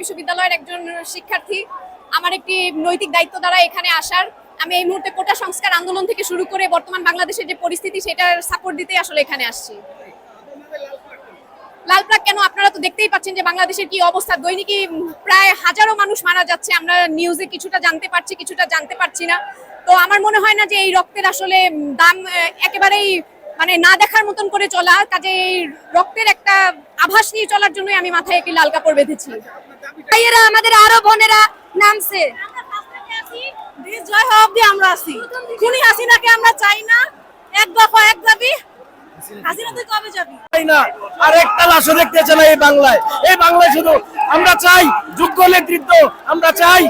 বিশ্ববিদ্যালয়ের একজন শিক্ষার্থী আমার একটি নৈতিক দায়িত্ব দ্বারা এখানে আসার। আমি এই মুহূর্তে কোটা সংস্কার আন্দোলন থেকে শুরু করে বর্তমান বাংলাদেশের যে পরিস্থিতি, সেটার সাপোর্ট দিতে আসলে এখানে আসছি। লাল ফ্ল্যাগ কেন? আপনারা তো দেখতেই পাচ্ছেন যে বাংলাদেশের কি অবস্থা। দৈনিকই প্রায় হাজারো মানুষ মারা যাচ্ছে। আমরা নিউজে কিছুটা জানতে পারছি, কিছুটা জানতে পারছি না। তো আমার মনে হয় না যে এই রক্তের আসলে দাম একেবারেই মানে না দেখার মতন করে চলা কাজে এই রক্তের একটা আভাস নিয়ে চলার জন্যই আমি মাথায় একটি লাল কাপড় বেঁধেছি। ভাইয়েরা আমাদের আরও বোনেরা নামছে। জয় হওয়া অব্দি আমরা আছি খুনি হাসিনাকে আমরা চাই না। এক দফা এক দাবি। হাসিনা তুই কবে যাবি? চাই না। আর একটা লাশও দেখতে চাই এই বাংলায়। এই বাংলায় শুধু আমরা চাই যোগ্য নেতৃত্ব আমরা চাই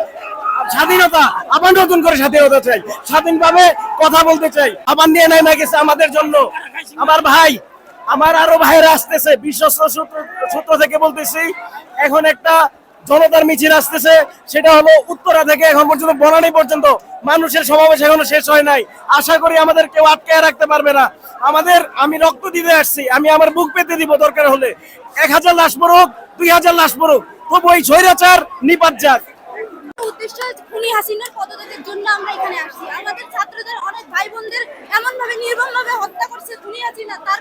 স্বাধীনতা আবার নতুন করে স্বাধীনতা চাই। স্বাধীনভাবে কথা বলতে চাই। আবার নিয়ে নেয় না গেছে আমাদের জন্য। আমার ভাই, আমার আরও ভাইরা আসতেছে। বিশ্বস্ত সূত্র সূত্র থেকে বলতেছি, এখন একটা জনতার মিছিল আসতেছে। সেটা হলো উত্তরা থেকে এখন পর্যন্ত বনানী পর্যন্ত। মানুষের সমাবেশ এখনও শেষ হয় নাই। আশা করি আমাদের কেউ আটকে রাখতে পারবে না। আমাদের, আমি রক্ত দিতে আসছি। আমি আমার বুক পেতে দিব দরকার হলে। এক হাজার লাশ পড়ুক, দুই হাজার লাশ পড়ুক। তবু ওই স্বৈরাচার নিপাত যাক। উদ্দেশ্য খুনি হাসিনার পদত্যাগের জন্য আমরা এখানে আসছি। আমাদের ছাত্রদের অনেক ভাই বোনদের এমন ভাবে নির্মম ভাবে হত্যা করছে খুনি হাসিনা তার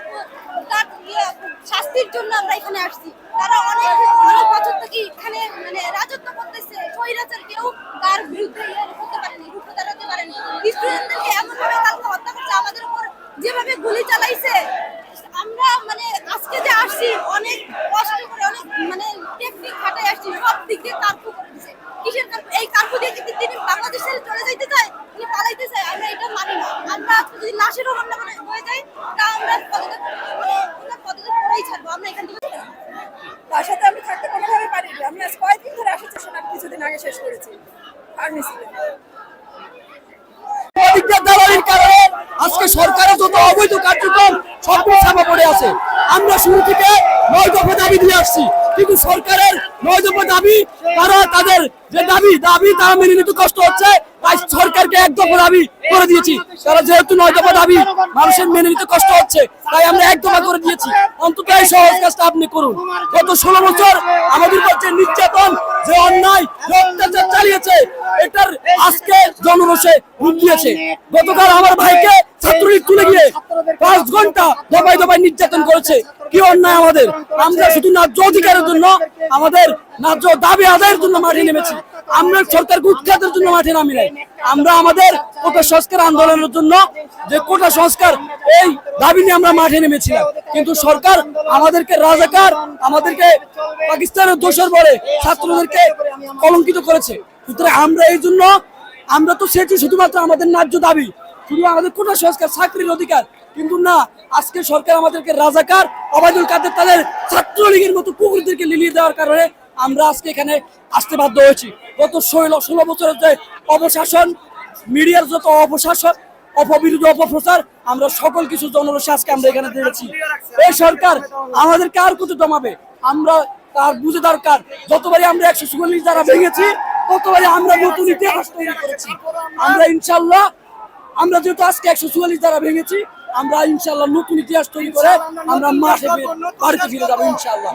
তার ইয়ে, শাস্তির জন্য আমরা এখানে আসছি। তারা অনেক অনেক বছর থেকে এখানে মানে রাজত্ব করতেছে। স্বৈরাচার কেউ তার বিরুদ্ধে ইয়ে করতে পারেনি রুখে দাঁড়াতে পারেনি। স্টুডেন্টদেরকে এমন ভাবে কালকে হত্যা করছে আমাদের উপর যেভাবে গুলি চালাইছে আমরা মানে আজকে যে আসছি অনেক কষ্ট করে অনেক মানে টেকনিক খাটাই আসছি সব দিক দিয়ে কার্ফু করে দিছে কিসের কার্ফু এই কার্ফু দিয়ে কি তিনি বাংলাদেশ ছেড়ে চলে যাইতে চায় উনি পালাইতে চায় আমরা এটা মানি না আমরা আজকে যদি লাশেরও করে হয়ে যায় তা আমরা পদত্যাগ মানে পদত্যাগ করেই ছাড়বো আমরা এখান থেকে তার সাথে আমি থাকতে কোনোভাবে পারিনি। আমি আজ কয়েকদিন ধরে আসার চেষ্টা আমি কিছুদিন আগে শেষ করেছি। ফার্মেসিতে অধিকার দালালির কারণে আজকে সরকারের যত অবৈধ কার্যক্রম সবগুলো চাপা পড়ে আছে। আমরা শুরু থেকে নয় দফা দাবি দিয়ে আসছি। কিন্তু সরকারের নয় দাবি, তারা তাদের যে দাবি দাবি তারা মেনে নিতে কষ্ট হচ্ছে, তাই সরকারকে এক দফা দাবি করে দিয়েছি। তারা যেহেতু নয় দফা দাবি, মানুষের মেনে নিতে কষ্ট হচ্ছে, তাই আমরা এক দফা করে দিয়েছি। অন্তত এই সহজ কাজটা আপনি করুন। গত ষোলো বছর আমাদের উপর নির্যাতন, যে অন্যায়, যে অত্যাচার চালিয়েছে, এটার আজকে জনরোষে রূপ দিয়েছে গতকাল আমার ভাইকে ছাত্রলীগ তুলে গিয়ে পাঁচ ঘণ্টা দফায় দফায় নির্যাতন করেছে। কি অন্যায় আমাদের? আমরা শুধু ন্যায্য অধিকারের জন্য আমাদের ন্যায্য দাবি আদায়ের জন্য মাঠে নেমেছি। আমরা সরকারকে উৎখাতের জন্য মাঠে নামি নাই। আমরা আমাদের কোটা সংস্কার আন্দোলনের জন্য যে কোটা সংস্কার, এই দাবি নিয়ে আমরা মাঠে নেমেছিলাম। কিন্তু সরকার আমাদেরকে রাজাকার, আমাদেরকে পাকিস্তানের দোষর বলে ছাত্রদেরকে কলঙ্কিত করেছে। সুতরাং আমরা এই জন্য, আমরা তো সেটি শুধুমাত্র আমাদের ন্যায্য দাবি। শুধু আমাদের কোটা সংস্কার, চাকরির অধিকার। কিন্তু না, আজকে সরকার আমাদেরকে রাজাকার অবায়দুল কাদের তাদের ছাত্রলীগের মতো কুকুরদেরকে লিলিয়ে দেওয়ার কারণে আমরা আজকে এখানে আসতে বাধ্য হয়েছি। গত ষোলো ষোলো বছরের যে অপশাসন মিডিয়ার যত অপশাসন অপবিরোধী, অপপ্রচার, আমরা সকল কিছু জনরসে আজকে আমরা এখানে দেখেছি এই সরকার আমাদেরকে আর কত দমাবে? আমরা তার বুঝে দরকার। যতবারই আমরা একশো চুয়াল্লিশ দ্বারা ভেঙেছি, ততবারই আমরা নতুন ইতিহাস তৈরি করেছি। আমরা ইনশাল্লাহ আমরা যেহেতু আজকে একশো চুয়াল্লিশ দ্বারা ভেঙেছি আমরা ইনশাল্লাহ নতুন ইতিহাস তৈরি করে আমরা মাঠে বাড়িতে ফিরে যাব ইনশাল্লাহ।